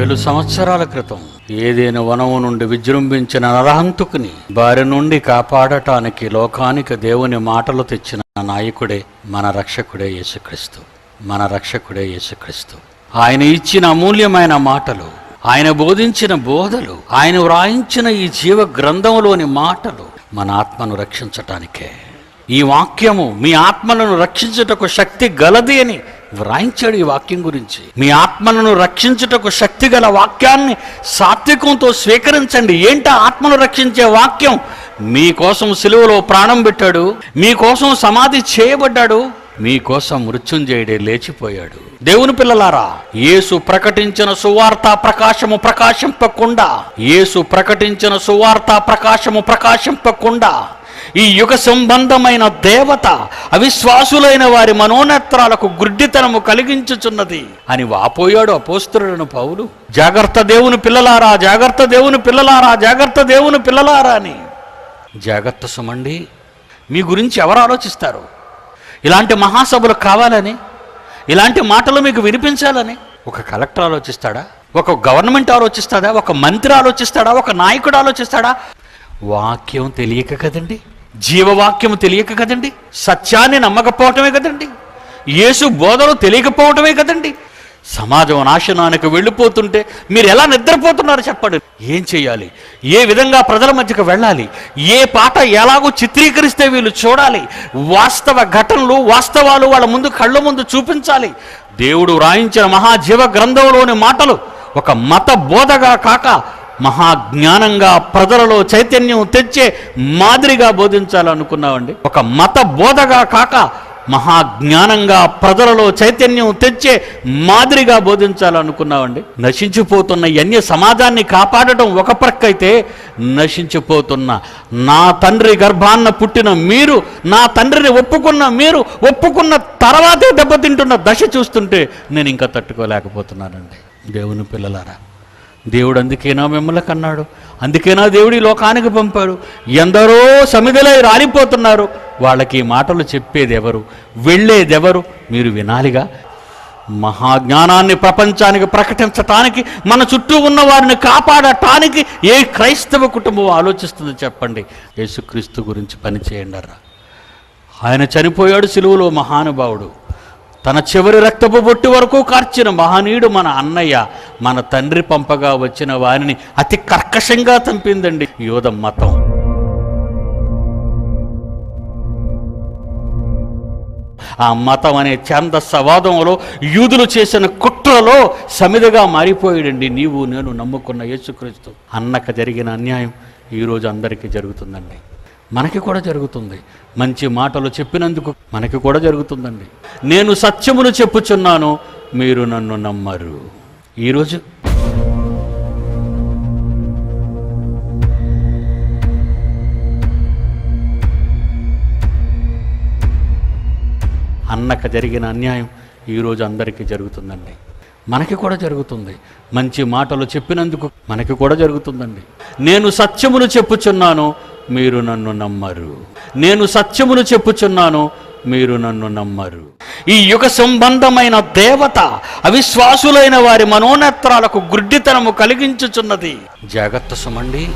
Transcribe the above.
వేలు సంవత్సరాల క్రితం ఏదైనా వనము నుండి విజృంభించిన నరహంతుకుని బారి నుండి కాపాడటానికి లోకానికి దేవుని మాటలు తెచ్చిన నాయకుడే మన రక్షకుడే యేసుక్రీస్తు. మన రక్షకుడే యేసుక్రీస్తు. ఆయన ఇచ్చిన అమూల్యమైన మాటలు ఆయన బోధించిన బోధలు ఆయన వ్రాయించిన ఈ జీవ గ్రంథంలోని మాటలు మన ఆత్మను రక్షించటానికే. ఈ వాక్యము మీ ఆత్మలను రక్షించుటకు శక్తి గలది అని వ్రాయించాడు ఈ వాక్యం గురించి. మీ ఆత్మలను రక్షించుటకు శక్తి గల వాక్యాన్ని సాత్వికంతో స్వీకరించండి. ఏంటి ఆత్మను రక్షించే వాక్యం? మీకోసం సిలువలో ప్రాణం పెట్టాడు. మీకోసం సమాధి చేయబడ్డాడు. మీకోసం మృత్యుంజయుడే లేచిపోయాడు. దేవుని పిల్లలారా యేసు ప్రకటించిన సువార్త ప్రకాశము ప్రకాశింపకుండా యేసు ప్రకటించిన సువార్త ప్రకాశము ప్రకాశింపకుండా ఈ యుగ సంబంధమైన దేవత అవిశ్వాసులైన వారి మనోనేత్రాలకు గుడ్డితనము కలిగించుచున్నది. అని వాపోయాడు అపోస్తులను పౌలు. జాగ్రత్త దేవుని పిల్లలారా జాగ్రత్త దేవుని పిల్లలారా జాగ్రత్త దేవుని పిల్లలారా అని. జాగ్రత్త సుమండి మీ గురించి ఎవరు ఆలోచిస్తారు? ఇలాంటి మహాసభలు కావాలని ఇలాంటి మాటలు మీకు వినిపించాలని ఒక కలెక్టర్ ఆలోచిస్తాడా? ఒక గవర్నమెంట్ ఆలోచిస్తాడా? ఒక మంత్రి ఆలోచిస్తాడా? ఒక నాయకుడు ఆలోచిస్తాడా? వాక్యం తెలియక కదండి? జీవవాక్యం తెలియక కదండి? సత్యాన్ని నమ్మకపోవటమే కదండి? యేసు బోధలు తెలియకపోవటమే కదండి? సమాజం నాశనానికి వెళ్ళిపోతుంటే మీరు ఎలా నిద్రపోతున్నారు చెప్పండి. ఏం చేయాలి? ఏ విధంగా ప్రజల మధ్యకు వెళ్ళాలి? ఏ పాట ఎలాగో చిత్రీకరిస్తే వీళ్ళు చూడాలి? వాస్తవ ఘటనలు వాస్తవాలు వాళ్ళ ముందు కళ్ళ ముందు చూపించాలి. దేవుడు రాయించిన మహాజీవ గ్రంథంలోని మాటలు ఒక మత బోధగా కాక మహాజ్ఞానంగా ప్రజలలో చైతన్యం తెచ్చే మాదిరిగా బోధించాలనుకున్నామండి ఒక మత బోధగా కాక మహాజ్ఞానంగా ప్రజలలో చైతన్యం తెచ్చే మాదిరిగా బోధించాలనుకున్నామండి నశించిపోతున్న ఎన్ని అన్య సమాజాన్ని కాపాడటం ఒక ప్రక్క అయితే నశించిపోతున్న నా తండ్రి గర్భాన్న పుట్టిన మీరు నా తండ్రిని ఒప్పుకున్న మీరు ఒప్పుకున్న తర్వాతే దెబ్బతింటున్న దశ చూస్తుంటే నేను ఇంకా తట్టుకోలేకపోతున్నానండి. దేవుని పిల్లలారా దేవుడు అందుకేనా మిమ్మల్ని కన్నాడు? అందుకేనా దేవుడి లోకానికి పంపాడు? ఎందరో సమిధలై రాలిపోతున్నారు. వాళ్ళకి మాటలు చెప్పేది ఎవరు వెళ్ళేదెవరు? మీరు వినాలిగా? మహాజ్ఞానాన్ని ప్రపంచానికి ప్రకటించటానికి మన చుట్టూ ఉన్న వారిని కాపాడటానికి ఏ క్రైస్తవ కుటుంబం ఆలోచిస్తుంది చెప్పండి? యేసుక్రీస్తు గురించి పనిచేయండి ఆయన చనిపోయాడు సిలువలో మహానుభావుడు. తన చివరి రక్తపు బొట్టి వరకు కార్చిన మహనీయుడు మన అన్నయ్య. మన తండ్రి పంపగా వచ్చిన వారిని అతి కర్కశంగా చంపిందండి యోధ మతం. ఆ మతం అనే ఛందస్సవాదంలో యూదులు చేసిన కుట్రలో సమిదగా మారిపోయాడండి నీవు నేను నమ్ముకున్న యేసుక్రీస్తు. అన్నక జరిగిన అన్యాయం ఈరోజు అందరికీ జరుగుతుందండి. మనకి కూడా జరుగుతుంది. మంచి మాటలు చెప్పినందుకు మనకి కూడా జరుగుతుందండి. నేను సత్యమును చెప్పుచున్నాను మీరు నన్ను నమ్మరు. ఈరోజు అన్నక జరిగిన అన్యాయం ఈరోజు అందరికీ జరుగుతుందండి. మనకి కూడా జరుగుతుంది. మంచి మాటలు చెప్పినందుకు మనకి కూడా జరుగుతుందండి. నేను సత్యమును చెప్పుచున్నాను మీరు నన్ను నమ్మరు. నేను సత్యమును చెప్పుచున్నాను మీరు నన్ను నమ్మరు. ఈ యుగ సంబంధమైన దేవత అవిశ్వాసులైన వారి మనోనేత్రాలకు గుడ్డితనము కలిగించుచున్నది. జాగ్రత్త సుమండి.